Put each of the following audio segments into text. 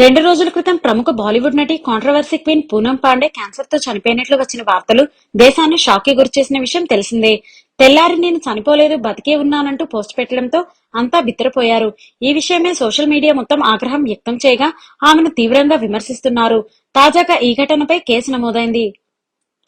రెండు రోజుల క్రితం ప్రముఖ బాలీవుడ్ నటి కాంట్రవర్సీ క్వీన్ పూనం పాండే క్యాన్సర్తో చనిపోయినట్లు వచ్చిన వార్తలు దేశాన్ని షాక్కి గురిచేసిన విషయం తెలిసిందే. తెల్లారి నేను చనిపోలేదు బతికే ఉన్నానంటూ పోస్ట్ పెట్టడంతో అంతా బిత్తరపోయారు. ఈ విషయమే సోషల్ మీడియా మొత్తం ఆగ్రహం వ్యక్తం చేయగా ఆమెను తీవ్రంగా విమర్శిస్తున్నారు. తాజాగా ఈ ఘటనపై కేసు నమోదైంది.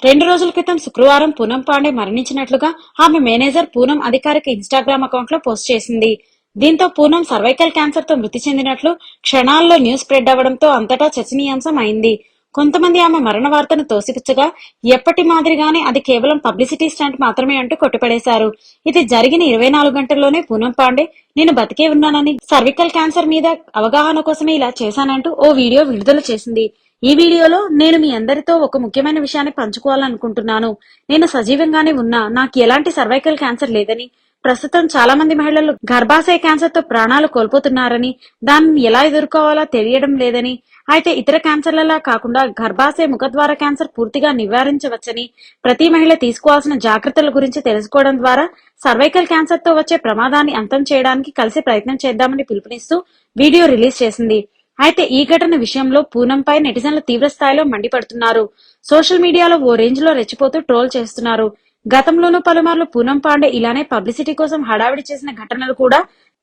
రెండు రోజుల క్రితం శుక్రవారం పూనం పాండే మరణించినట్లుగా ఆమె మేనేజర్ పూనం అధికారిక ఇన్స్టాగ్రామ్ అకౌంట్లో పోస్ట్ చేసింది. దీంతో పూనం సర్వైకల్ క్యాన్సర్తో మృతి చెందినట్లు క్షణాల్లో న్యూస్ స్ప్రెడ్ అవ్వడంతో అంతటా చర్చనీయాంశం అయింది కొంతమంది ఆమె మరణ వార్తను తోసిపుచ్చగా ఎప్పటి మాదిరిగానే అది కేవలం పబ్లిసిటీ స్టంట్ మాత్రమే అంటూ కొట్టుపడేశారు. ఇది జరిగిన ఇరవై నాలుగు గంటల్లోనే పూనం పాండే నేను బతికే ఉన్నానని సర్వికల్ క్యాన్సర్ మీద అవగాహన కోసమే ఇలా చేశానంటూ ఓ వీడియో విడుదల చేసింది. ఈ వీడియోలో నేను మీ అందరితో ఒక ముఖ్యమైన విషయాన్ని పంచుకోవాలనుకుంటున్నాను. నేను సజీవంగానే ఉన్నా నాకు ఎలాంటి సర్వైకల్ క్యాన్సర్ లేదని ప్రస్తుతం చాలా మంది మహిళలు గర్భాశయ క్యాన్సర్తో ప్రాణాలు కోల్పోతున్నారని దాన్ని ఎలా ఎదుర్కోవాలో తెలియడం లేదని అయితే ఇతర క్యాన్సర్లలా కాకుండా గర్భాశయ ముఖద్వార క్యాన్సర్ పూర్తిగా నివారించవచ్చని ప్రతి మహిళ తీసుకోవాల్సిన జాగ్రత్తల గురించి తెలుసుకోవడం ద్వారా సర్వైకల్ క్యాన్సర్తో వచ్చే ప్రమాదాన్ని అంతం చేయడానికి కలిసి ప్రయత్నం చేద్దామని పిలుపునిస్తూ వీడియో రిలీజ్ చేసింది. అయితే ఈ ఘటన విషయంలో పూనంపై నెటిజన్లు తీవ్ర స్థాయిలో మండిపడుతున్నారు. సోషల్ మీడియాలో ఓ రేంజ్లో రెచ్చిపోతూ ట్రోల్ చేస్తున్నారు. గతంలోనూ పలుమార్లు పూనం పాండే ఇలానే పబ్లిసిటీ కోసం హడావిడి చేసిన ఘటనలు కూడా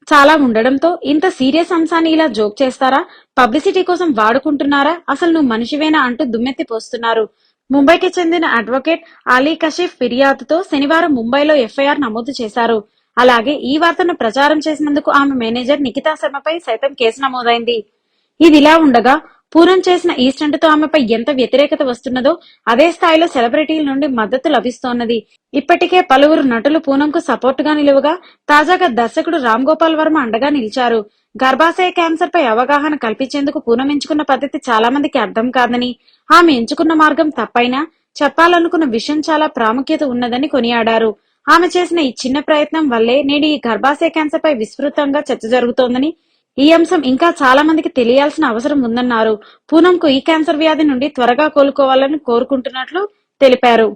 చాలా ఉండడంతో ఇంత సీరియస్ అంశాన్ని ఇలా జోక్ చేస్తారా? పబ్లిసిటీ కోసం వాడుకుంటున్నారా? అసలు నువ్వు మనిషివేనా అంటూ దుమ్మెత్తి పోస్తున్నారు. ముంబైకి చెందిన అడ్వకేట్ అలీ కషీఫ్ ఫిర్యాదుతో శనివారం ముంబైలో ఎఫ్ఐఆర్ నమోదు చేశారు. అలాగే ఈ వార్తను ప్రచారం చేసినందుకు ఆమె మేనేజర్ నిఖితా శర్మపై సైతం కేసు నమోదైంది. ఇదిలా ఉండగా పూరం చేసిన ఈ స్టంట్తో ఆమెపై ఎంత వ్యతిరేకత వస్తున్నదో అదే స్థాయిలో సెలబ్రిటీల నుండి మద్దతు లభిస్తోన్నది. ఇప్పటికే పలువురు నటులు పూనంకు సపోర్ట్గా నిలువగా తాజాగా దర్శకుడు రామ్ గోపాల్ వర్మ అండగా నిలిచారు. గర్భాశయ క్యాన్సర్ పై అవగాహన కల్పించేందుకు పూనం ఎంచుకున్న పద్ధతి చాలా మందికి అర్థం కాదని ఆమె ఎంచుకున్న మార్గం తప్పైనా చెప్పాలనుకున్న విషయం చాలా ప్రాముఖ్యత ఉన్నదని కొనియాడారు. ఆమె చేసిన ఈ చిన్న ప్రయత్నం వల్లే నేడు ఈ గర్భాశయ క్యాన్సర్ పై విస్తృతంగా చర్చ జరుగుతోందని ఈ అంశం ఇంకా చాలా మందికి తెలియాల్సిన అవసరం ఉందన్నారు. పూనంకు ఈ క్యాన్సర్ వ్యాధి నుండి త్వరగా కోలుకోవాలని కోరుకుంటున్నట్లు తెలిపారు.